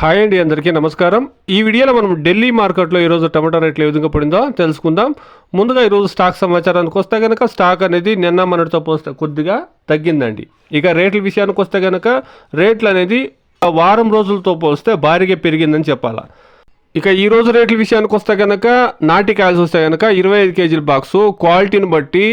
Hi అండి అందరికీ నమస్కారం. ఈ వీడియోలో మనం ఢిల్లీ మార్కెట్లో ఈరోజు టమాటా రేట్లు ఏ విధంగా పడిందో తెలుసుకుందాం. ముందుగా ఈరోజు స్టాక్ సమాచారానికి వస్తే కనుక స్టాక్ అనేది నిన్న మనతో పోస్తే కొద్దిగా తగ్గిందండి. ఇక రేట్ల విషయానికి వస్తే కనుక రేట్లు అనేది వారం రోజులతో పోస్తే భారీగా పెరిగిందని చెప్పాలా. ఇక ఈ రోజు రేట్ల విషయానికి వస్తే కనుక నాటి కాయలు వస్తే కనుక ఇరవై ఐదు కేజీల బాక్సు క్వాలిటీని బట్టి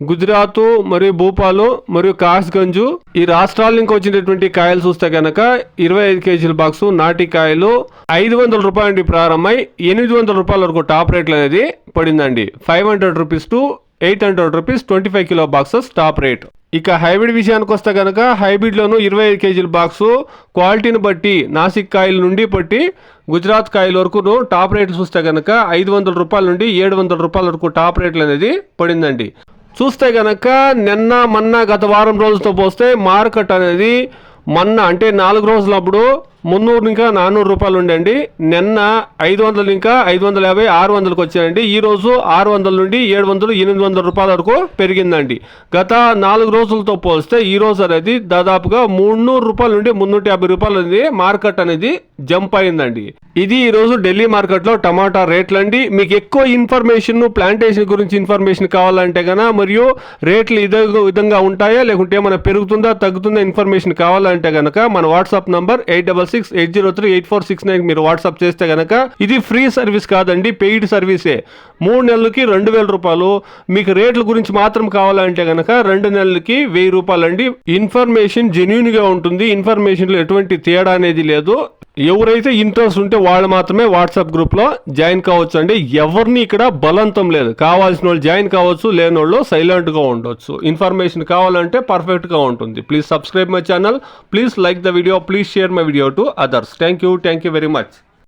గుజరాత్ మరియు భూపాలు మరియు కాస్గంజు ఈ రాష్ట్రాల నుంచి వచ్చినటువంటి కాయలు చూస్తే కనుక ఇరవై ఐదు కేజీల బాక్సు నాటి కాయలు ఐదు వందల రూపాయల నుండి ప్రారంభమై ఎనిమిది వందల రూపాయల వరకు టాప్ రేట్లు అనేది పడిందండి. Five hundred rupees to eight hundred rupees twenty five kilo boxes top rate. ఇక హైబ్రిడ్ విషయానికి వస్తే కనుక హైబ్రిడ్లోను ఇరవై ఐదు కేజీల బాక్సు క్వాలిటీని బట్టి నాసిక్ కాయల నుండి పట్టి గుజరాత్ కాయల వరకును టాప్ రేట్లు చూస్తే కనుక ఐదు వందల రూపాయల నుండి ఏడు వందల రూపాయల వరకు టాప్ రేట్లు అనేది పడిందండి. చూస్తే కనుక నిన్న మొన్న గత వారం రోజులతో పోస్తే మార్కెట్ అనేది మొన్న అంటే నాలుగు రోజులప్పుడు మున్నూరు ఇంకా నానూరు రూపాయలు ఉండండి. నిన్న ఐదు వందలు ఇంకా ఐదు వందల యాభై ఆరు వందలకు వచ్చాయండి. ఈ రోజు ఆరు వందల నుండి ఏడు వందలు ఎనిమిది వందల రూపాయల వరకు పెరిగిందండి. గత నాలుగు రోజులతో పోలిస్తే ఈ రోజు అనేది దాదాపుగా మూడున్నూరు రూపాయల నుండి మున్నూట యాభై రూపాయలు అనేది మార్కెట్ అనేది జంప్ అయిందండి. ఇది ఈరోజు ఢిల్లీ మార్కెట్లో టమాటా రేట్లు అండి మీకు ఎక్కువ ఇన్ఫర్మేషన్ ప్లాంటేషన్ గురించి ఇన్ఫర్మేషన్ కావాలంటే కనుక మరియు రేట్లు ఇదే విధంగా ఉంటాయా లేకుంటే ఏమైనా పెరుగుతుందా తగ్గుతుందా ఇన్ఫర్మేషన్ కావాలంటే కనుక మన WhatsApp number eight double six eight zero three eight four six nine మీరు వాట్సాప్ చేస్తే గనక ఇది ఫ్రీ సర్వీస్ కాదండి పెయిడ్ సర్వీసే. మూడు నెలలకి రెండు వేల రూపాయలు. మీకు రేట్ల గురించి మాత్రం కావాలంటే గనక రెండు నెలలకి వెయ్యి రూపాయలు అండి ఇన్ఫర్మేషన్ జెన్యున్గా ఉంటుంది. ఇన్ఫర్మేషన్లో ఎటువంటి తేడా అనేది లేదు. ఎవరైతే ఇంట్రెస్ట్ ఉంటే వాళ్ళు మాత్రమే వాట్సాప్ గ్రూప్లో జాయిన్ కావచ్చు అండి. ఎవరిని ఇక్కడ బలంతం లేదు. కావాల్సిన వాళ్ళు జాయిన్ కావచ్చు లేని వాళ్ళు సైలెంట్గా ఉండొచ్చు. ఇన్ఫర్మేషన్ కావాలంటే పర్ఫెక్ట్గా ఉంటుంది. Please subscribe my channel. Please like the video. Please share my video to others. Thank you. Thank you very much.